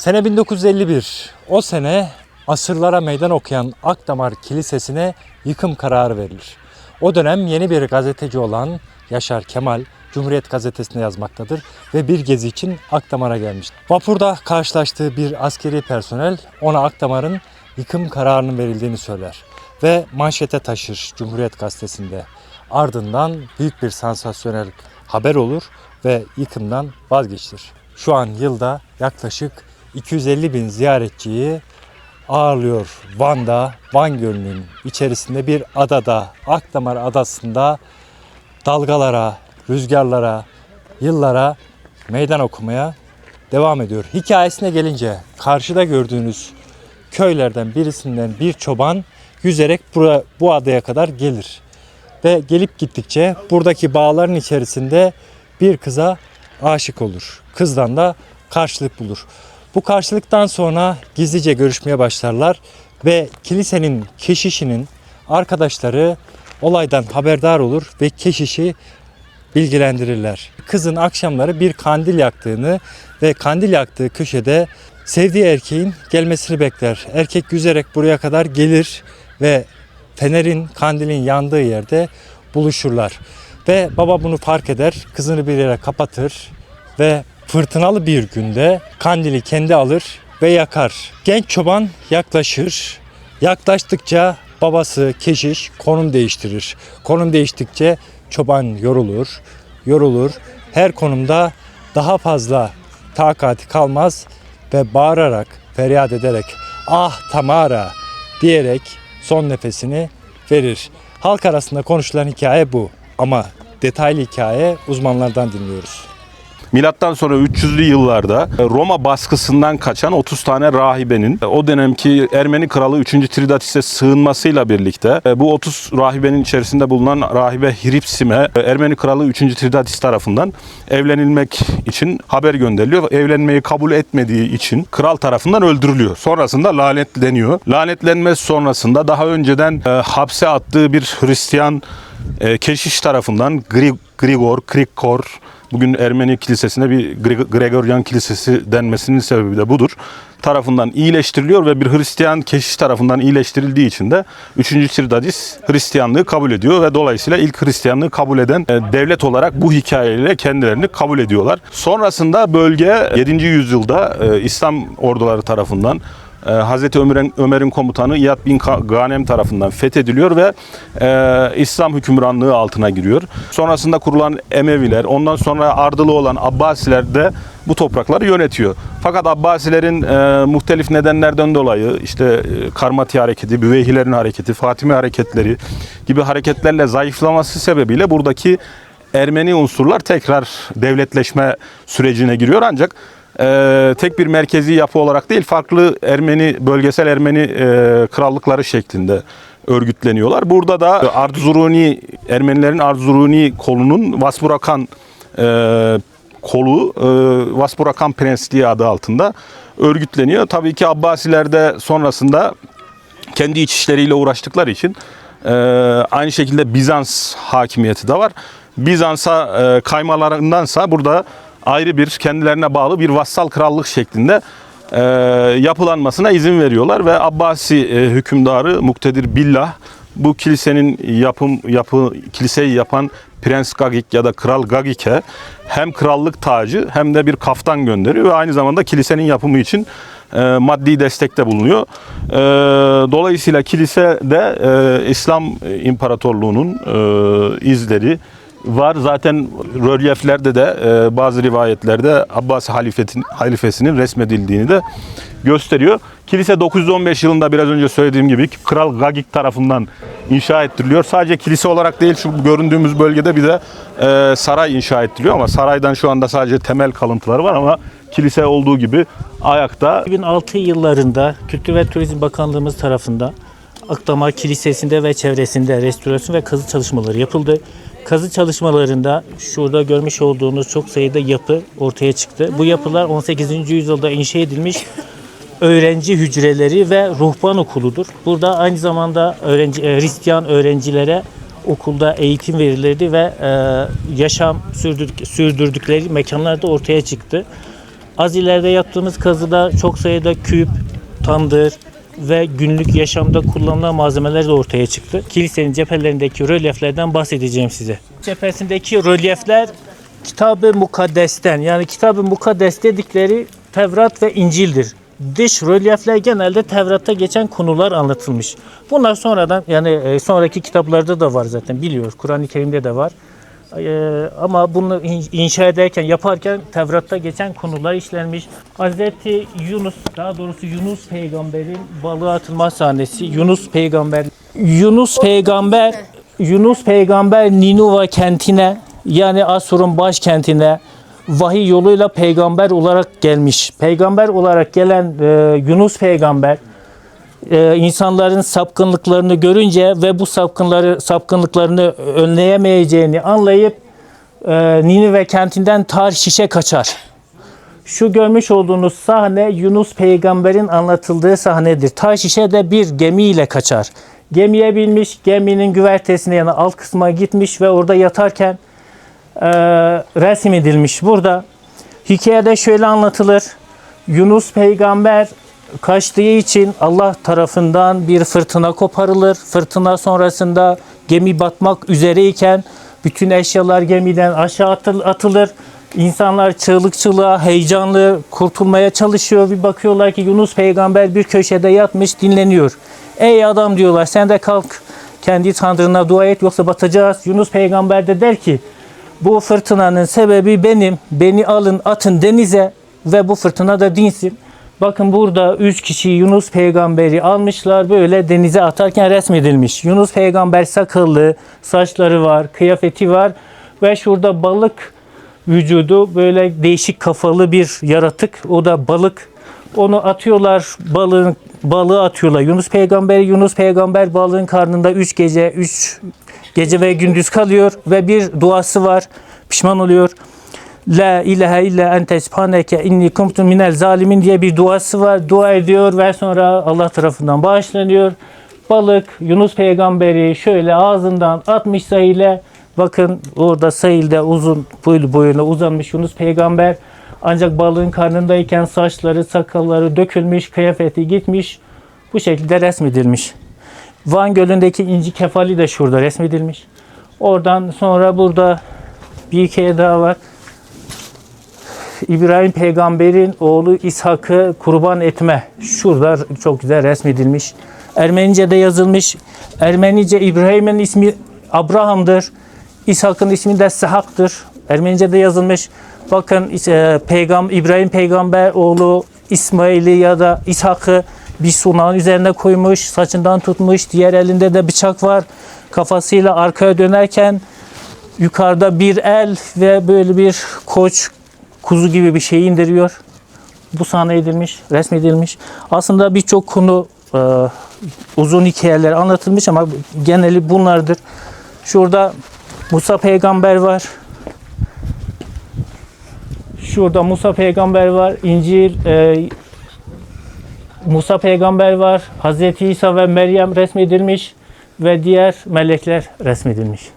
Sene 1951. O sene asırlara meydan okuyan Akdamar Kilisesi'ne yıkım kararı verilir. O dönem yeni bir gazeteci olan Yaşar Kemal Cumhuriyet Gazetesi'nde yazmaktadır ve bir gezi için Akdamar'a gelmiştir. Vapurda karşılaştığı bir askeri personel ona Akdamar'ın yıkım kararının verildiğini söyler ve manşete taşır Cumhuriyet Gazetesi'nde. Ardından büyük bir sansasyonel haber olur ve yıkımdan vazgeçilir. Şu an yılda yaklaşık 250 bin ziyaretçiyi ağırlıyor Van'da, Van Gölü'nün içerisinde bir adada, Akdamar Adası'nda dalgalara, rüzgarlara, yıllara meydan okumaya devam ediyor. Hikayesine gelince karşıda gördüğünüz köylerden birisinden bir çoban yüzerek bura, bu adaya kadar gelir. Ve gelip gittikçe buradaki bağların içerisinde bir kıza aşık olur. Kızdan da karşılık bulur. Bu karşılıktan sonra gizlice görüşmeye başlarlar ve kilisenin keşişinin arkadaşları olaydan haberdar olur ve keşişi bilgilendirirler. Kızın akşamları bir kandil yaktığını ve kandil yaktığı köşede sevdiği erkeğin gelmesini bekler. Erkek yüzerek buraya kadar gelir ve fenerin, kandilin yandığı yerde buluşurlar. Ve baba bunu fark eder, kızını bir yere kapatır ve fırtınalı bir günde kandili kendi alır ve yakar. Genç çoban yaklaşır. Yaklaştıkça babası keşiş konum değiştirir. Konum değiştikçe çoban yorulur, yorulur. Her konumda daha fazla takati kalmaz ve bağırarak, feryat ederek ah Tamara diyerek son nefesini verir. Halk arasında konuşulan hikaye bu ama detaylı hikaye uzmanlardan dinliyoruz. Milattan sonra 300'lü yıllarda Roma baskısından kaçan 30 tane rahibenin o dönemki Ermeni kralı 3. Tridatis'e sığınmasıyla birlikte e, bu 30 rahibenin içerisinde bulunan rahibe Hiripsime e, Ermeni kralı 3. Tridatis tarafından evlenilmek için haber gönderiliyor. Evlenmeyi kabul etmediği için kral tarafından öldürülüyor. Sonrasında lanetleniyor. Lanetlenme sonrasında daha önceden e, hapse attığı bir Hristiyan e, keşiş tarafından Gri- Grigor, Krikor bugün Ermeni kilisesine bir Gre- Gregorian kilisesi denmesinin sebebi de budur. Tarafından iyileştiriliyor ve bir Hristiyan keşiş tarafından iyileştirildiği için de 3. Triadis Hristiyanlığı kabul ediyor ve dolayısıyla ilk Hristiyanlığı kabul eden e, devlet olarak bu hikayeyle kendilerini kabul ediyorlar. Sonrasında bölge 7. yüzyılda e, İslam orduları tarafından e, Hazreti Ömer'in, Ömer'in komutanı İyad bin Ganem tarafından fethediliyor ve e, İslam hükümranlığı altına giriyor. Sonrasında kurulan Emeviler, ondan sonra ardılı olan Abbasiler de bu toprakları yönetiyor. Fakat Abbasilerin e, muhtelif nedenlerden dolayı işte e, Karmati hareketi, Büveyhilerin hareketi, Fatimi hareketleri gibi hareketlerle zayıflaması sebebiyle buradaki Ermeni unsurlar tekrar devletleşme sürecine giriyor ancak e, tek bir merkezi yapı olarak değil farklı Ermeni bölgesel Ermeni e, krallıkları şeklinde örgütleniyorlar. Burada da Arzuruni Ermenilerin Arzuruni kolunun Vaspurakan e, kolu e, Vaspurakan Prensliği adı altında örgütleniyor. Tabii ki Abbasiler de sonrasında kendi iç işleriyle uğraştıkları için e, aynı şekilde Bizans hakimiyeti de var. Bizans'a e, kaymalarındansa burada ayrı bir kendilerine bağlı bir vassal krallık şeklinde e, yapılanmasına izin veriyorlar ve Abbasi e, hükümdarı Muktedir Billah bu kilisenin yapım yapı kiliseyi yapan Prens Gagik ya da Kral Gagik'e hem krallık tacı hem de bir kaftan gönderiyor ve aynı zamanda kilisenin yapımı için e, maddi destekte bulunuyor. E, dolayısıyla kilise de e, İslam İmparatorluğu'nun e, izleri var. Zaten rölyeflerde de e, bazı rivayetlerde Abbas halifetin, halifesinin resmedildiğini de gösteriyor. Kilise 915 yılında biraz önce söylediğim gibi Kral Gagik tarafından inşa ettiriliyor. Sadece kilise olarak değil şu göründüğümüz bölgede bir de e, saray inşa ettiriliyor ama saraydan şu anda sadece temel kalıntıları var ama kilise olduğu gibi ayakta. 2006 yıllarında Kültür ve Turizm Bakanlığımız tarafından Akdamar Kilisesi'nde ve çevresinde restorasyon ve kazı çalışmaları yapıldı. Kazı çalışmalarında şurada görmüş olduğunuz çok sayıda yapı ortaya çıktı. Bu yapılar 18. yüzyılda inşa edilmiş öğrenci hücreleri ve ruhban okuludur. Burada aynı zamanda öğrenci, e, Hristiyan öğrencilere okulda eğitim verilirdi ve e, yaşam sürdürdük, sürdürdükleri mekanlar da ortaya çıktı. Az ileride yaptığımız kazıda çok sayıda küp, tandır ve günlük yaşamda kullanılan malzemeler de ortaya çıktı. Kilisenin cephelerindeki rölyeflerden bahsedeceğim size. Cephesindeki rölyefler Kitab-ı Mukaddesten yani Kitab-ı Mukaddes dedikleri Tevrat ve İncil'dir. Dış rölyefler genelde Tevrat'ta geçen konular anlatılmış. Bunlar sonradan yani e, sonraki kitaplarda da var zaten biliyoruz. Kur'an-ı Kerim'de de var. Ee, ama bunu in- inşa ederken, yaparken Tevrat'ta geçen konular işlenmiş. Hazreti Yunus, daha doğrusu Yunus peygamberin balığa atılma sahnesi. Yunus peygamber, Yunus peygamber, Yunus peygamber Ninuva kentine yani Asur'un başkentine vahiy yoluyla peygamber olarak gelmiş. Peygamber olarak gelen e, Yunus peygamber e, insanların sapkınlıklarını görünce ve bu sapkınları sapkınlıklarını önleyemeyeceğini anlayıp e, Ninive kentinden Tarşiş'e kaçar. Şu görmüş olduğunuz sahne Yunus peygamberin anlatıldığı sahnedir. Tarşiş'e de bir gemiyle kaçar. Gemiye binmiş, geminin güvertesine yani alt kısma gitmiş ve orada yatarken e, resim edilmiş. Burada hikayede şöyle anlatılır. Yunus peygamber kaçtığı için Allah tarafından bir fırtına koparılır. Fırtına sonrasında gemi batmak üzereyken bütün eşyalar gemiden aşağı atıl- atılır. İnsanlar çığlık çığlığa heyecanlı kurtulmaya çalışıyor. Bir bakıyorlar ki Yunus peygamber bir köşede yatmış dinleniyor. Ey adam diyorlar sen de kalk kendi tanrına dua et yoksa batacağız. Yunus peygamber de der ki bu fırtınanın sebebi benim. Beni alın atın denize ve bu fırtına da dinsin. Bakın burada üç kişi Yunus peygamberi almışlar böyle denize atarken resmedilmiş. Yunus peygamber sakallı, saçları var, kıyafeti var ve şurada balık vücudu böyle değişik kafalı bir yaratık. O da balık. Onu atıyorlar balığın balığı atıyorlar. Yunus peygamberi Yunus peygamber balığın karnında 3 gece 3 gece ve gündüz kalıyor ve bir duası var. Pişman oluyor. La ilahe illa ente subhaneke inni kuntu minel zalimin diye bir duası var. Dua ediyor ve sonra Allah tarafından bağışlanıyor. Balık Yunus peygamberi şöyle ağzından atmış sahile. Bakın orada sahilde uzun boylu boyuna uzanmış Yunus peygamber. Ancak balığın karnındayken saçları, sakalları dökülmüş, kıyafeti gitmiş. Bu şekilde resmedilmiş. Van Gölü'ndeki inci kefali de şurada resmedilmiş. Oradan sonra burada bir hikaye daha var. İbrahim peygamberin oğlu İshak'ı kurban etme. Şurada çok güzel resmedilmiş. Ermenice'de yazılmış. Ermenice İbrahim'in ismi Abraham'dır. İshak'ın ismi de Sehak'tır. Ermenice'de yazılmış. Bakın e, peygam İbrahim peygamber oğlu İsmail'i ya da İshak'ı bir sunağın üzerine koymuş, saçından tutmuş, diğer elinde de bıçak var. Kafasıyla arkaya dönerken yukarıda bir el ve böyle bir koç kuzu gibi bir şey indiriyor. Bu sahne edilmiş, resmedilmiş. Aslında birçok konu e, uzun hikayeler anlatılmış ama geneli bunlardır. Şurada Musa peygamber var. Şurada Musa peygamber var. İncil e, Musa peygamber var. Hazreti İsa ve Meryem resmedilmiş ve diğer melekler resmedilmiş.